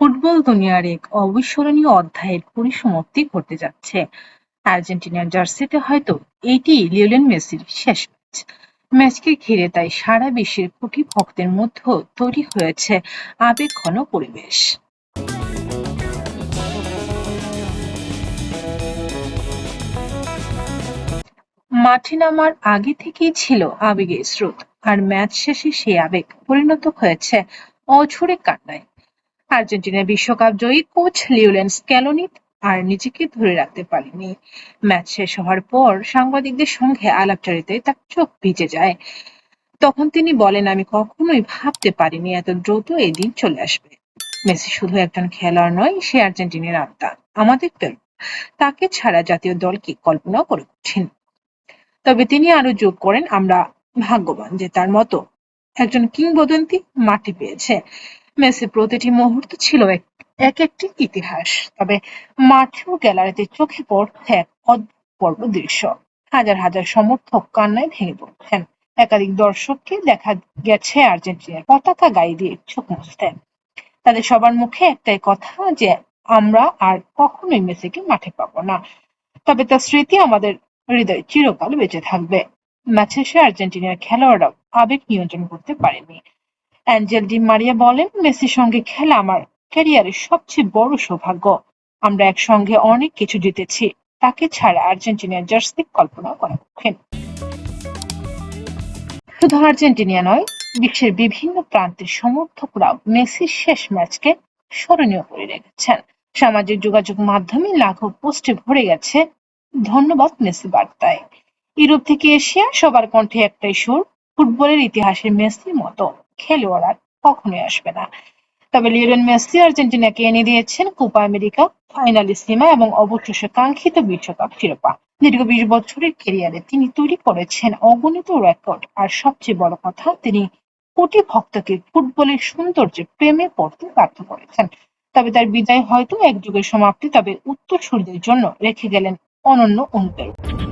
Football দুনিয়ার এক অবিস্মরণীয় অধ্যায়ের পরিসমাপ্তি ঘটতে যাচ্ছে। আর্জেন্টিনার জার্সিতে হয়তো এটি লিওনেল মেসির শেষ ম্যাচ। ম্যাচকে ঘিরে তাই সারা বিশ্বের কোটি ভক্তের মধ্যেও তৈরি হয়েছে আবেগঘন পরিবেশ। মাঠে নামার আগে থেকেই ছিল আবেগের স্রোত, আর ম্যাচ শেষে সেই আবেগ পরিণত হয়েছে অঝরে কান্নায়। আর্জেন্টিনা বিশ্বকাপ জয়ী কোচ লিওনেল স্ক্যালোনি আর নিজেকে ধরে রাখতে পারেনি। ম্যাচ শেষ হওয়ার পর সাংবাদিকদের সঙ্গে আলাপচারিতায় তার চোখ ভিজে যায়। তখন তিনি বলেন, আমি কখনোই ভাবতে পারিনি এত দ্রুত এই দিন চলে আসবে। মেসি শুধু একজন খেলোয়াড় নয়, সে আর্জেন্টিনার আত্মা। আমাদের তাকে ছাড়া জাতীয় দল কি কল্পনাও করে কঠিন তবে তিনি আরও যোগ করেন, আমরা ভাগ্যবান যে তার মতো একজন কিংবদন্তি মাটি পেয়েছে। মেসি প্রতিটি মুহূর্ত ছিল এক এক একটি ইতিহাস। তবে মাঠে ও গ্যালারিতে চোখে পড়ছে এক অদ্ভুত দৃশ্য। হাজার হাজার সমর্থক কান্নায় ভেঙে পড়ছেন। একাধিক দর্শককে দেখা গেছে আর্জেন্টিনার পতাকা গায়ে দিয়ে চোখ মুছতে। তাদের সবার মুখে একটাই কথা যে, আমরা আর কখনোই মেসিকে মাঠে পাবো না। তবে তার স্মৃতি আমাদের হৃদয় চিরকাল বেঁচে থাকবে। ম্যাচ শেষে আর্জেন্টিনার খেলোয়াড়রাও আবেগ নিয়ন্ত্রণ করতে পারেনি। অ্যাঞ্জেল ডি মারিয়া বলেন, মেসির সঙ্গে খেলা আমার ক্যারিয়ারের সবচেয়ে বড় সৌভাগ্য। আমরা একসঙ্গে অনেক কিছু জিতেছি, তাকে ছাড়া আর্জেন্টিনার জার্সি কল্পনা করা কঠিন। শুধু আর্জেন্টিনা নয়, বিশ্বের বিভিন্ন প্রান্তের সমর্থকরাও মেসির শেষ ম্যাচকে স্মরণীয় করে রেখেছেন। সামাজিক যোগাযোগ মাধ্যমে লাখো পোস্টে ভরে গেছে। ধন্যবাদ মেসি বার্তায়। ইউরোপ থেকে এশিয়া, সবার কণ্ঠে একটাই সুর, ফুটবলের ইতিহাসের মেসির মতো। খেলোয়াড় কখনোই আসবে না। তবে লিওনেল মেসি আর্জেন্টিনাকে এনে দিয়েছেন কোপা আমেরিকা ফাইনালিসিমা এবং অবশেষে কাঙ্ক্ষিত বিশ্বকাপ শিরোপা। দীর্ঘ বিশ বছরের ক্যারিয়ারে তিনি তৈরি করেছেন অগণিত রেকর্ড আর সবচেয়ে বড় কথা, তিনি কোটি ভক্তকে ফুটবলের সৌন্দর্যে প্রেমে পড়তে বাধ্য করেছেন। তবে তার বিদায় হয়তো এক যুগের সমাপ্তি, তবে উত্তরসূরিদের জন্য রেখে গেলেন অনন্য অনুপ্রেরণা।